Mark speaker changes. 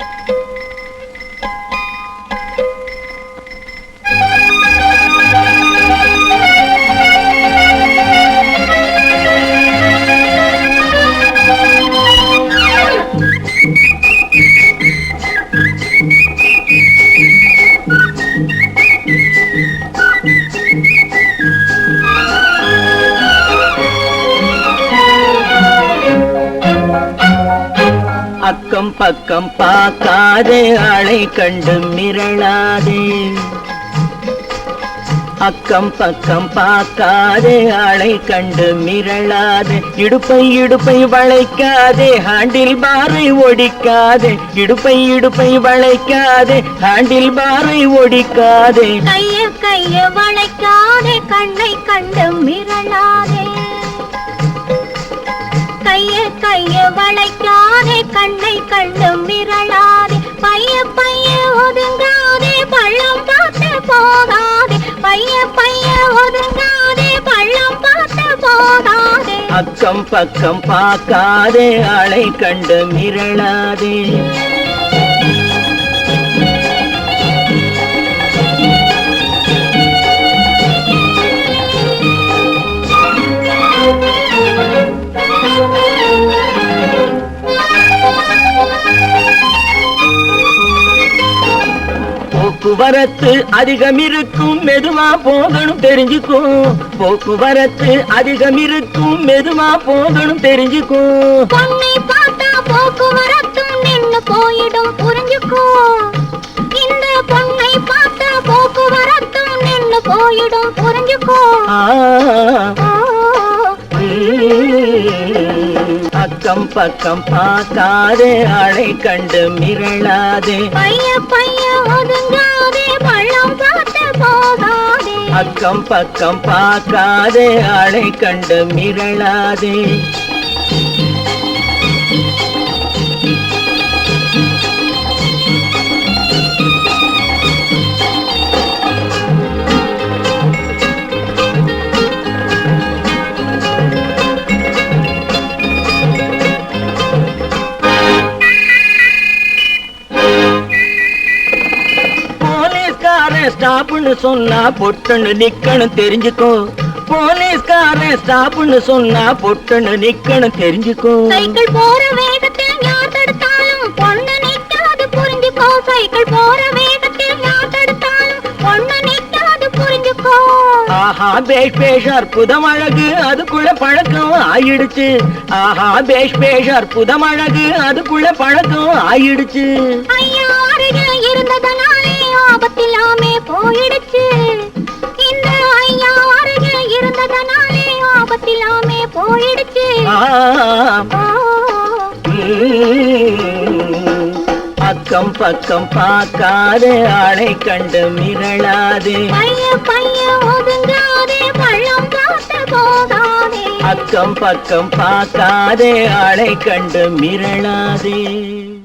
Speaker 1: you அக்கம் பக்கம் பார்க்காதே ஆளை கண்டு மிரளாதே. அக்கம் பக்கம் பார்க்காதே ஆளை கண்டு மிரளாதே. இடுப்பை இடுப்பை வளைக்காதே ஹாண்டில் பாரை ஒடிக்காதே. இடுப்பை இடுப்பை வளைக்காதே ஹாண்டில் பாரை ஒடிக்காதே.
Speaker 2: கைய கைய வளைக்காதே கண்ணை கண்டு மிரளாதே. கைய கைய வளைக்க
Speaker 1: அக்கம் பக்கம் பார்க்காதே ஆளை கண்டு மிரளாதே. போக்குவரத்து அதிகம் இருக்கும் மெதுவா போகணும் தெரிஞ்சுக்கும் போக்குவரத்து அதிகம் இருக்கும் மெதுவா போகணும் தெரிஞ்சுக்கும்
Speaker 2: பொண்ணை பார்த்தா போக்குவரத்தும் நின்னு போயிடும் புரிஞ்சுக்கோ. இந்த பொண்ணை பார்த்தா போக்குவரத்தும் நின்னு போயிடும் புரிஞ்சுக்கோ.
Speaker 1: அக்கம் பக்கம் பார்க்காதே ஆளை கண்டு மிரளாதே.
Speaker 2: பைய பைய ஒதுங்காதே பள்ளம் பார்த்து போகாதே.
Speaker 1: அக்கம் பக்கம் பார்க்காதே ஆளை கண்டு மிரளாதே. போலீஸ்காரன் ஸ்டாப்னு சொன்னா பொட்டுன்னு நிக்கணும் தெரிஞ்சுக்கோ. போலீஸ்காரன் ஸ்டாப்னு சொன்னா பொட்டுன்னு நிக்கணும் தெரிஞ்சுக்கோ.
Speaker 2: சைக்கிள் போற வேகத்தில் யார் தடுத்தாலும் பொண்ணு நிக்காது புரிஞ்சுக்கோ. சைக்கிள் போற வேகத்தில் யார் தடுத்தாலும் பொண்ணு நிக்காது புரிஞ்சுக்கோ.
Speaker 1: ஆஹா பேஷ் பேஷ் அற்புதம் அழகு அதுக்குள்ள பழக்கம் ஆயிடுச்சு. ஆஹா பேஷ் பேஷ் அற்புதம் அழகு அதுக்குள்ள பழக்கம் ஆயிடுச்சு.
Speaker 2: ஐயா இருந்ததனாலே ஆபத்தில்லாமே
Speaker 1: ம், அக்கம் பக்கம் பார்க்காதே ஆளை கண்டு மிரளாதே. அக்கம் பக்கம் பார்க்காதே ஆளை கண்டு மிரளாதே.